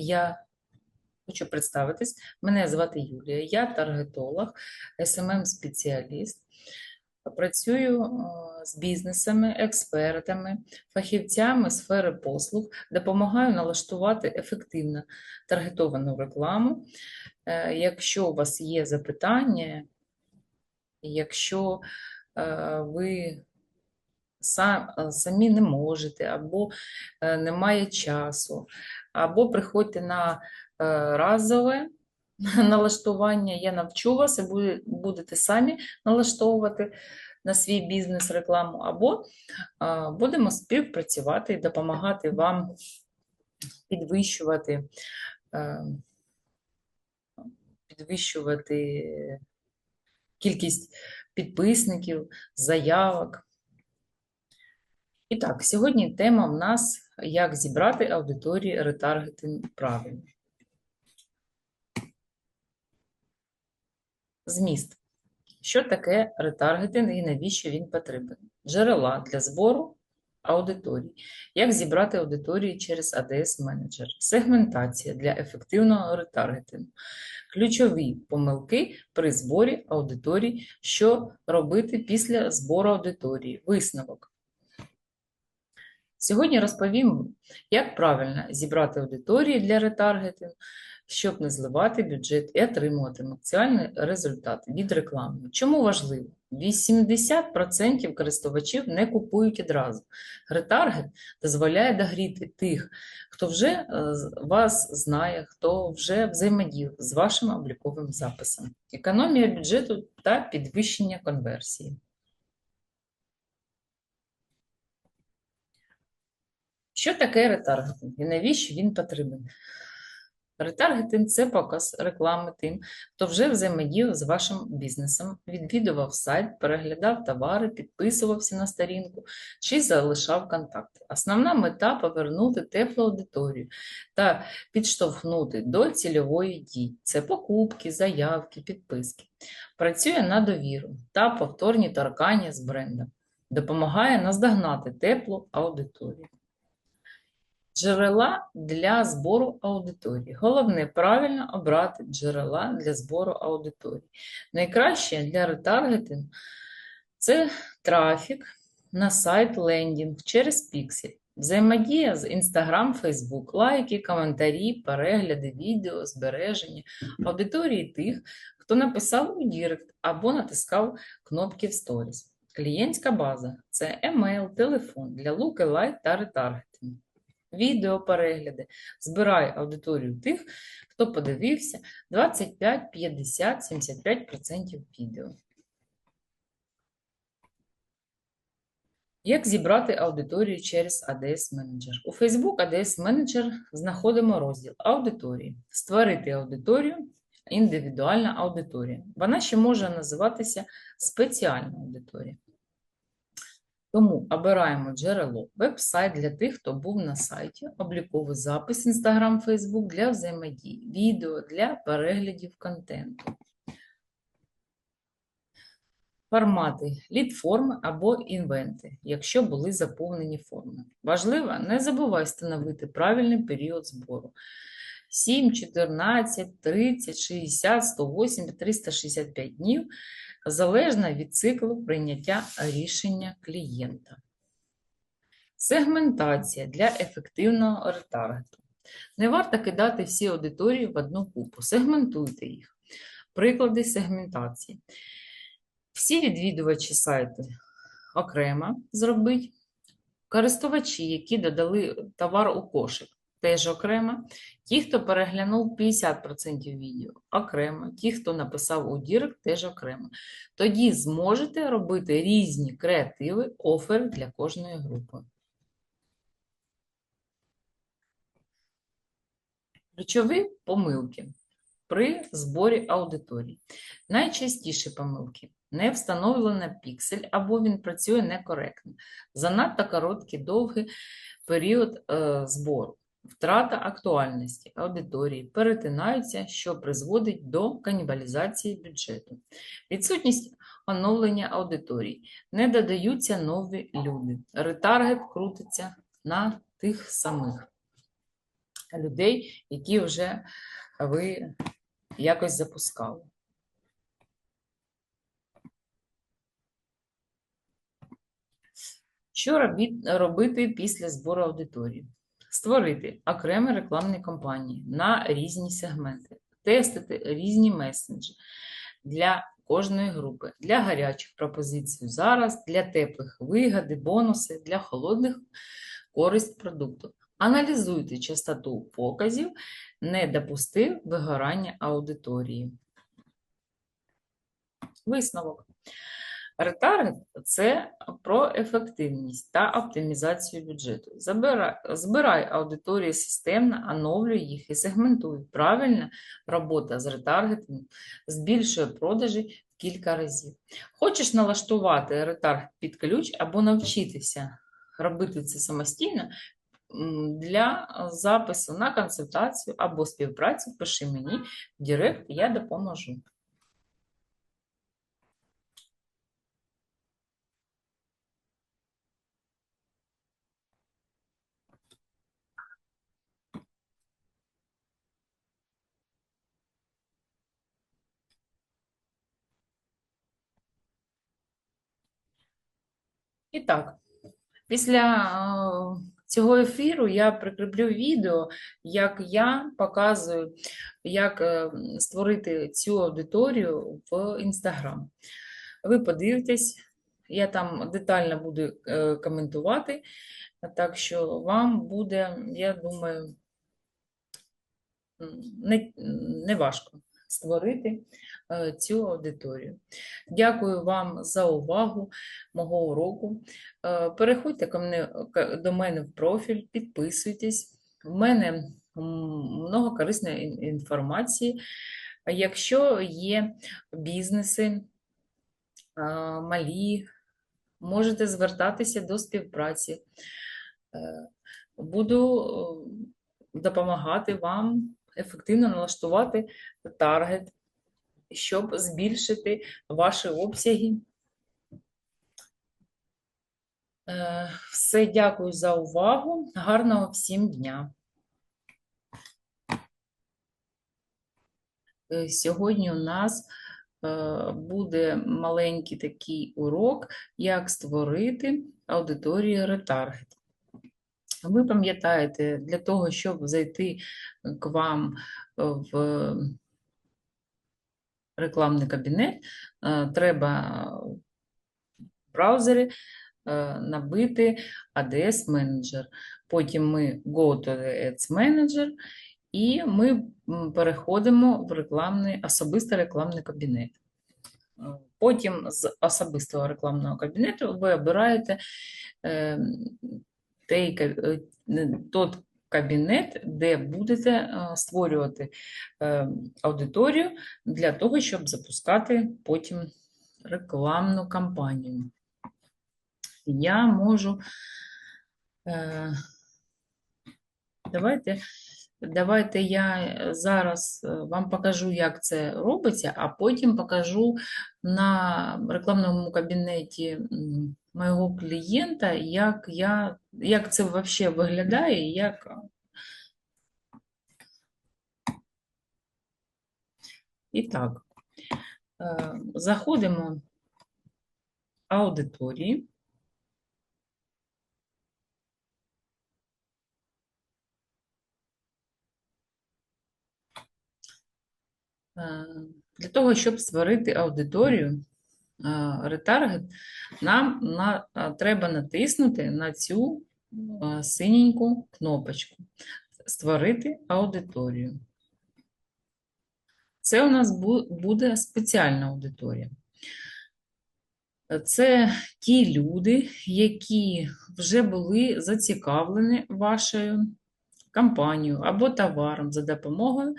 Я хочу представитись. Мене звати Юлія, я таргетолог, СММ-спеціаліст. Працюю е, з бізнесами, експертами, фахівцями сфери послуг, допомагаю налаштувати ефективно таргетовану рекламу. Е, Якщо у вас є запитання, якщо е, ви самі не можете, або немає часу, або приходьте на е, разове налаштування, я навчу вас і будете самі налаштовувати на свій бізнес рекламу, або будемо співпрацювати і допомагати вам підвищувати, е, підвищувати кількість підписників, заявок. І так, сьогодні тема в нас як зібрати аудиторії ретаргетинг правильно. Зміст. Що таке ретаргетинг і навіщо він потрібен? Джерела для збору аудиторій. Як зібрати аудиторії через ADS менеджер Сегментація для ефективного ретаргетингу. Ключові помилки при зборі аудиторій. Що робити після збору аудиторії? Висновок. Сьогодні розповім, як правильно зібрати аудиторії для ретаргетингу, щоб не зливати бюджет і отримувати максимальний результат від реклами. Чому важливо? 80% користувачів не купують одразу. Ретаргет дозволяє догріти тих, хто вже е, вас знає, хто вже взаємодіяв з вашим обліковим записом. Економія бюджету та підвищення конверсії. Що таке ретаргетинг і навіщо він потрібен? Ретаргетинг – це показ реклами тим, хто вже взаємодіяв з вашим бізнесом, відвідував сайт, переглядав товари, підписувався на сторінку чи залишав контакти. Основна мета – повернути теплу аудиторію та підштовхнути до цільової дії. Це покупки, заявки, підписки. Працює на довіру та повторні торкання з брендом. Допомагає наздогнати теплу аудиторію. Джерела для збору аудиторії. Головне правильно обрати джерела для збору аудиторії. Найкраще для ретаргетингу це трафік на сайт лендінг через Pixel. Взаємодія з Instagram, Facebook, лайки, коментарі, перегляди, відео, збереження аудиторії тих, хто написав у Дірект або натискав кнопки в Stories. Клієнтська база це емейл, телефон для луки-лайк та ретаргетингу відео перегляди. Збирай аудиторію тих, хто подивився 25, 50, 75% відео. Як зібрати аудиторію через ADS Manager? У Facebook ADS Manager знаходимо розділ аудиторії. Створити аудиторію, індивідуальна аудиторія. Вона ще може називатися спеціальна аудиторія. Тому обираємо джерело, веб-сайт для тих, хто був на сайті, обліковий запис Instagram, Facebook для взаємодії, відео для переглядів контенту. Формати лід-форми або інвенти, якщо були заповнені форми. Важливо, не забувай встановити правильний період збору. 7, 14, 30, 60, 180, 365 днів залежно від циклу прийняття рішення клієнта. Сегментація для ефективного ретаргету. Не варто кидати всі аудиторії в одну купу. Сегментуйте їх. Приклади сегментації. Всі відвідувачі сайту окремо зробить. Користувачі, які додали товар у кошик, теж окремо. Ті, хто переглянув 50% відео, окремо. Ті, хто написав у Дірект, теж окремо. Тоді зможете робити різні креативи, офери для кожної групи. Ключові помилки при зборі аудиторії. Найчастіші помилки. Не встановлено піксель або він працює некоректно. Занадто короткий довгий період е, збору. Втрата актуальності аудиторії перетинаються, що призводить до канібалізації бюджету. Відсутність оновлення аудиторії. Не додаються нові люди. Ретаргет крутиться на тих самих. людей, які вже ви якось запускали. Що робити після збору аудиторії? Створити окремі рекламні кампанії на різні сегменти, тестити різні месенджі для кожної групи, для гарячих пропозицій зараз, для теплих вигоди, бонуси, для холодних користь продукту. Аналізуйте частоту показів, не допусти вигорання аудиторії. Висновок. Ретаргет – це про ефективність та оптимізацію бюджету. Забирай, збирай аудиторії системно, оновлюй їх і сегментуй. Правильна робота з ретаргетом збільшує продажі в кілька разів. Хочеш налаштувати ретаргет під ключ або навчитися робити це самостійно, для запису на консультацію або співпрацю пиши мені в Директ, я допоможу. І так, після е, цього ефіру я прикріплю відео, як я показую, як е, створити цю аудиторію в Instagram. Ви подивитесь, я там детально буду е, коментувати, так що вам буде, я думаю, не, не важко створити цю аудиторію. Дякую вам за увагу мого уроку. Е, Переходьте до мене в профіль, підписуйтесь. В мене много корисної інформації. Якщо є бізнеси е, малі, можете звертатися до співпраці. Е, Буду е, допомагати вам ефективно налаштувати таргет, щоб збільшити ваші обсяги. Е, Все, дякую за увагу. Гарного всім дня. Е, Сьогодні у нас е, буде маленький такий урок, як створити аудиторію ретаргет. Ви пам'ятаєте, для того, щоб зайти к вам в рекламний кабінет, е, треба в браузері е, набити ADS Manager. Потім ми Go to the Ads Manager, і ми переходимо в рекламний, особистий рекламний кабінет. Е, Потім з особистого рекламного кабінету ви обираєте той, кабінет, де будете е, створювати е, аудиторію для того, щоб запускати потім рекламну кампанію. Я можу. е, Давайте, давайте я зараз е, вам покажу, як це робиться, а потім покажу на рекламному кабінеті моєго клієнта, як, я, як це взагалі виглядає, як. І так, е, заходимо в аудиторії. Для того, щоб створити аудиторію, е, ретаргет, нам на, е, треба натиснути на цю е, синеньку кнопочку Створити аудиторію. Це у нас буде спеціальна аудиторія. Це ті люди, які вже були зацікавлені вашою компанією або товаром за допомогою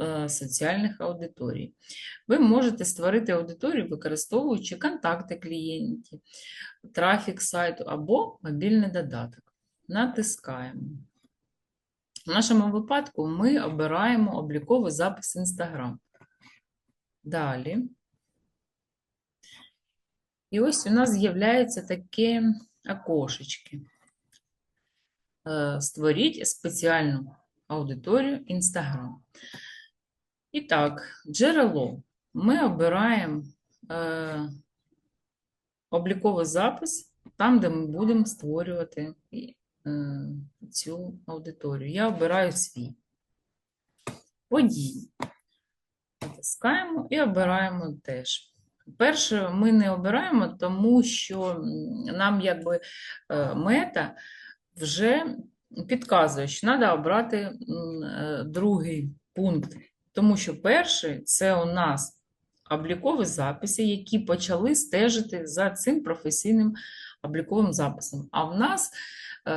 е, соціальних аудиторій. Ви можете створити аудиторію, використовуючи контакти клієнтів, трафік сайту або мобільний додаток. Натискаємо. В нашому випадку ми обираємо обліковий запис Instagram. Далі. І ось у нас з'являється таке окошечки. Е, Створіть спеціальну аудиторію Instagram. І так, джерело. Ми обираємо е, обліковий запис там, де ми будемо створювати е, цю аудиторію. Я обираю свій. Події. Натискаємо і обираємо теж. Перше, ми не обираємо, тому що нам якби е, мета вже підказує, що треба обрати е, другий пункт. Тому що перший це у нас облікові записи, які почали стежити за цим професійним обліковим записом. А в нас е,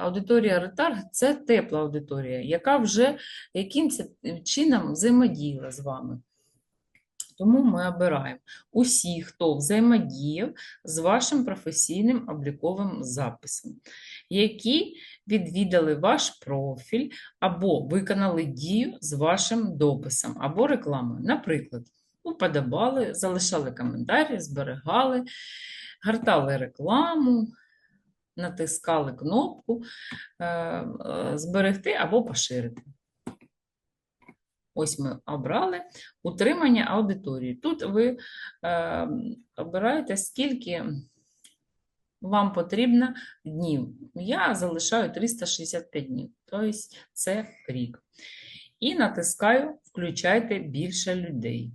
аудиторія ретарг це тепла аудиторія, яка вже якимось чином взаємодіяла з вами. Тому ми обираємо усі, хто взаємодіяв з вашим професійним обліковим записом, які відвідали ваш профіль або виконали дію з вашим дописом або рекламою. Наприклад, уподобали, залишали коментарі, зберігали, гортали рекламу, натискали кнопку е, е, зберегти або поширити. Ось ми обрали утримання аудиторії. Тут ви е, обираєте, скільки вам потрібно днів. Я залишаю 365 днів, тобто це рік. І натискаю Включайте більше людей.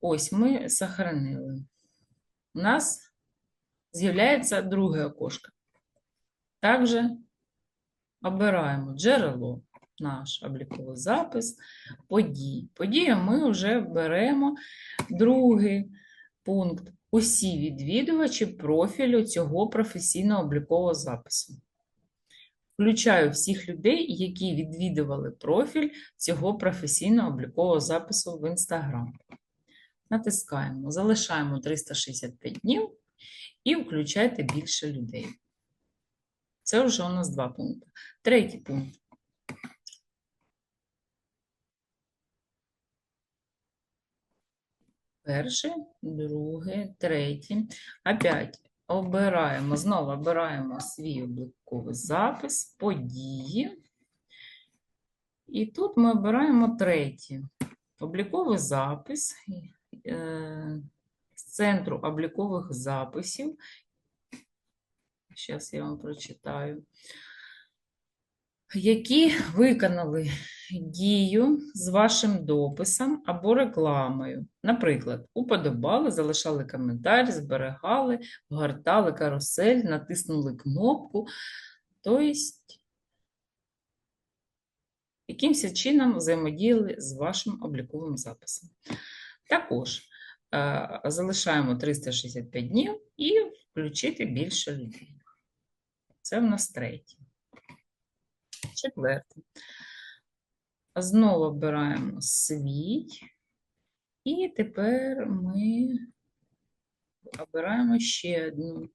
Ось ми сохранили. У нас з'являється друге окошко. Також обираємо джерело, наш обліковий запис, події. Подію ми вже беремо другий пункт. Усі відвідувачі профілю цього професійного облікового запису. Включаю всіх людей, які відвідували профіль цього професійного облікового запису в Instagram. Натискаємо, залишаємо 365 днів і включайте більше людей. Це вже у нас два пункти. Третій пункт. Перший, другий, третій. Опять обираємо, знову обираємо свій обліковий запис, події. І тут ми обираємо третій. Обліковий запис е, з центру облікових записів. Зараз я вам прочитаю. Які виконали дію з вашим дописом або рекламою. Наприклад, уподобали, залишали коментар, зберігали, гортали карусель, натиснули кнопку. Тобто, якимось чином взаємодіяли з вашим обліковим записом. Також е, залишаємо 365 днів і включити більше людей. Це в нас третє. Четверте. Знову обираємо свій. І тепер ми обираємо ще одну.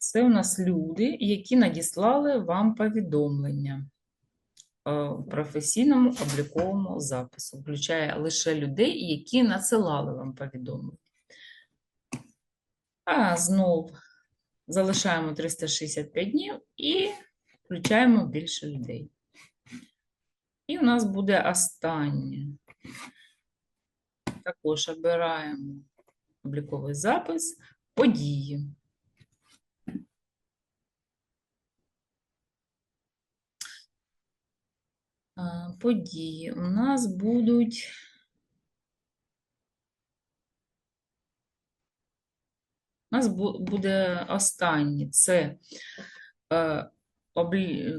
Це у нас люди, які надіслали вам повідомлення в професійному обліковому запису. Включає лише людей, які надсилали вам повідомлення. А знову залишаємо 365 днів і включаємо більше людей. І у нас буде останнє. Також обираємо обліковий запис, події. Події у нас будуть. У нас буде останнє. Це е,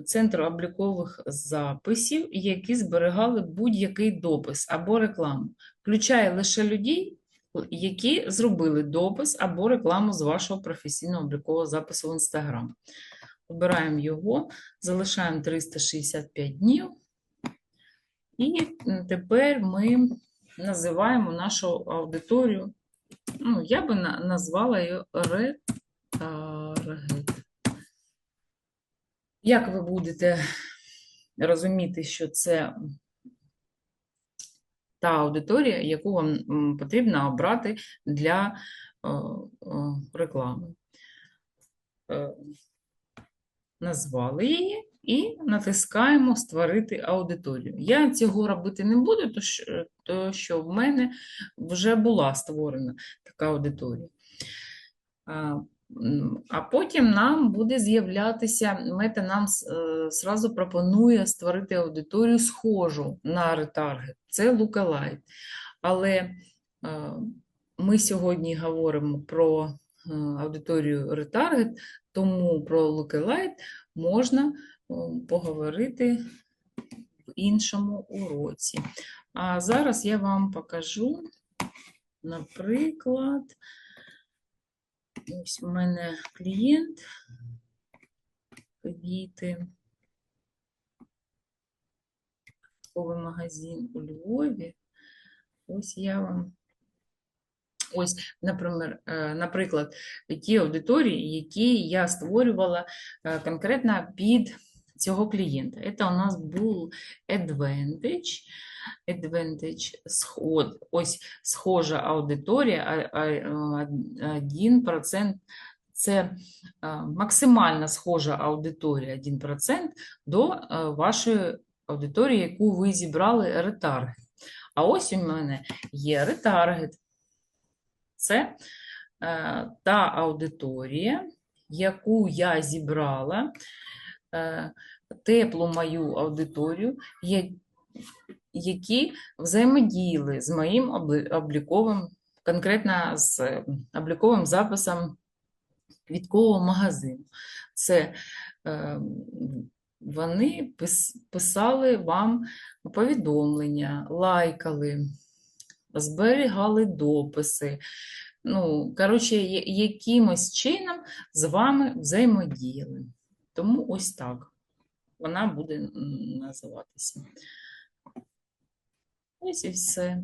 Центр облікових записів, які зберігали будь-який допис або рекламу. Включає лише людей, які зробили допис або рекламу з вашого професійного облікового запису в Instagram. Обираємо його, залишаємо 365 днів. І тепер ми називаємо нашу аудиторію. Ну, я би назвала її ретаргет. Як ви будете розуміти, що це та аудиторія, яку вам потрібно обрати для е, е, реклами? Е, Назвали її і натискаємо Створити аудиторію. Я цього робити не буду, то що, в мене вже була створена така аудиторія. А, потім нам буде з'являтися, мета нам е, зразу пропонує створити аудиторію схожу на ретаргет. Це lookalike. Але е, ми сьогодні говоримо про е, аудиторію ретаргет, тому про lookalike можна е, поговорити в іншому уроці. А зараз я вам покажу, наприклад, ось у мене клієнт, квіти, квітковий магазин у Львові. Ось я вам. Ось, наприклад, наприклад, ті аудиторії, які я створювала е, конкретно під цього клієнта. Це у нас був Advantage. Advantage сход, ось схожа аудиторія, а- а- а, 1% це максимально схожа аудиторія 1% до вашої аудиторії, яку ви зібрали ретаргет. А ось у мене є ретаргет. Це та аудиторія, яку я зібрала, теплу мою аудиторію, які взаємодіяли з моїм обліковим, конкретно з е, обліковим записом квіткового магазину. Це е, вони пис- писали вам повідомлення, лайкали, зберігали дописи. Ну, коротше, якимось чином з вами взаємодіяли. Тому ось так вона буде називатися. Ось і все.